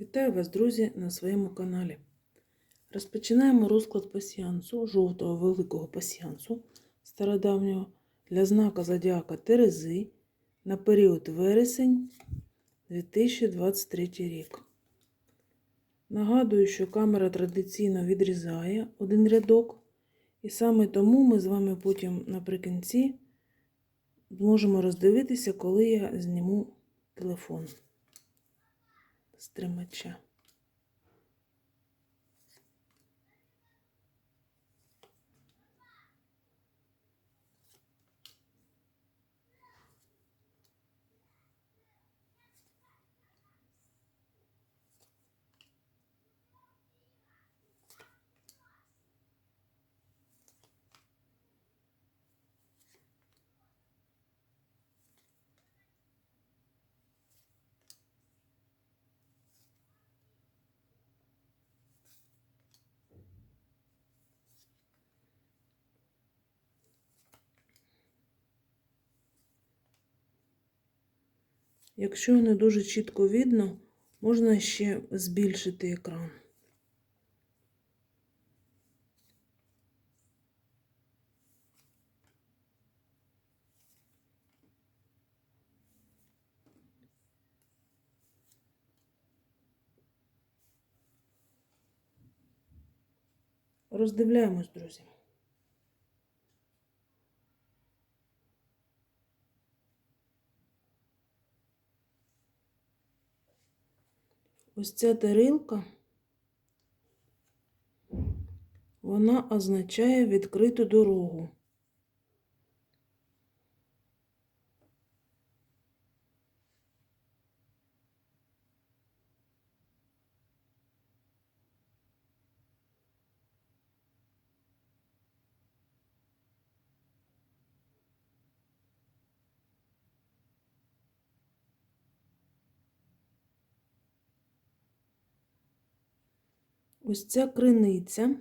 Вітаю вас, друзі, на своєму каналі. Розпочинаємо розклад пасіянсу, жовтого великого пасіянсу стародавнього для знака Зодіака Терези на період вересень 2023 рік. Нагадую, що камера традиційно відрізає один рядок, і саме тому ми з вами потім наприкінці зможемо роздивитися, коли я зніму телефон з Якщо не дуже чітко видно, можна ще збільшити екран. Роздивляємось, друзі. Ось ця тарілка, вона означає відкриту дорогу. Ось ця криниця.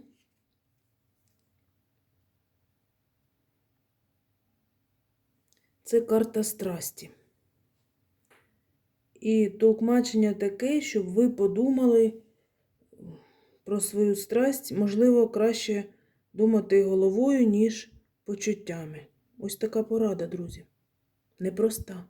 Це карта страсті. І толкмачення таке, щоб ви подумали про свою страсть, можливо, краще думати головою, ніж почуттями. Ось така порада, друзі. Непроста.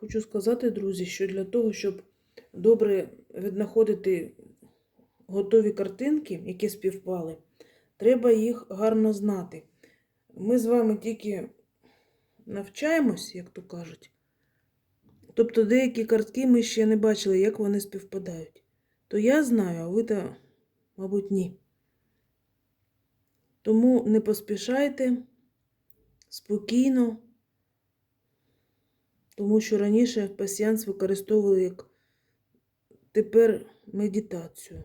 Хочу сказати, друзі, що для того, щоб добре віднаходити готові картинки, які співпали, треба їх гарно знати. Ми з вами тільки навчаємось, як то кажуть. Тобто деякі картки ми ще не бачили, як вони співпадають. То я знаю, а ви то, мабуть, ні. Тому не поспішайте спокійно тому що раніше пасіянс використовували як тепер медитацію.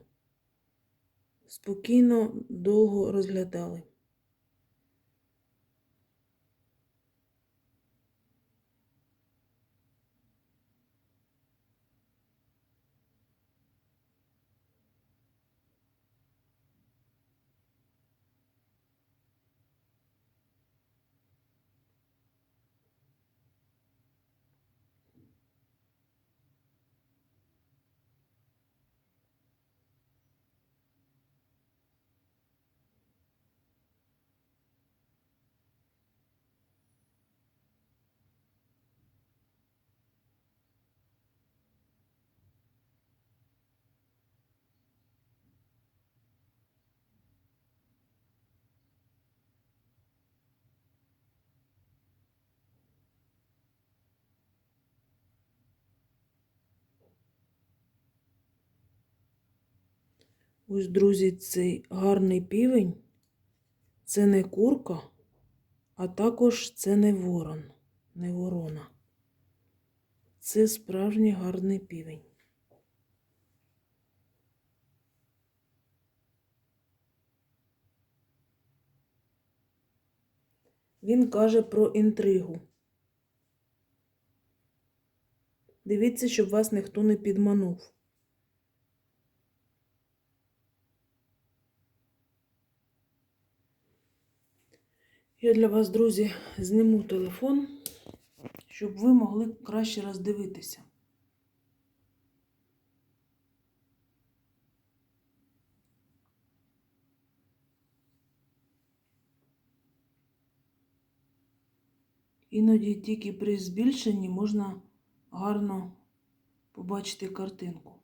Спокійно довго розглядали. Ось, друзі, цей гарний півень. Це не курка, а також це не ворон, не ворона. Це справжній гарний півень. Він каже про інтригу. Дивіться, щоб вас ніхто не підманув. Я для вас, друзі, зніму телефон, щоб ви могли краще роздивитися. Іноді тільки при збільшенні можна гарно побачити картинку.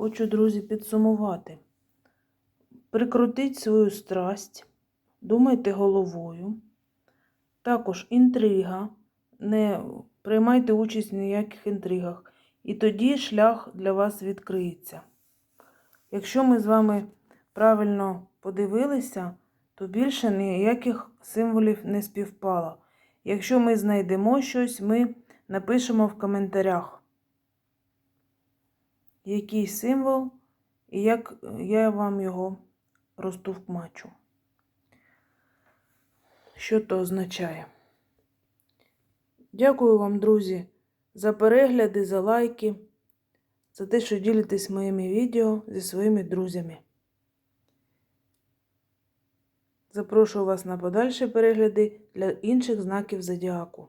Хочу, друзі, підсумувати. Прикрутіть свою страсть, думайте головою. Також інтрига. Не приймайте участь в ніяких інтригах. І тоді шлях для вас відкриється. Якщо ми з вами правильно подивилися, то більше ніяких символів не співпало. Якщо ми знайдемо щось, ми напишемо в коментарях який символ і як я вам його розтовкмачу. Що то означає? Дякую вам, друзі, за перегляди, за лайки, за те, що ділитесь моїми відео зі своїми друзями. Запрошую вас на подальші перегляди для інших знаків зодіаку.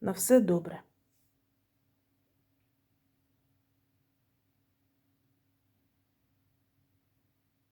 На все добре!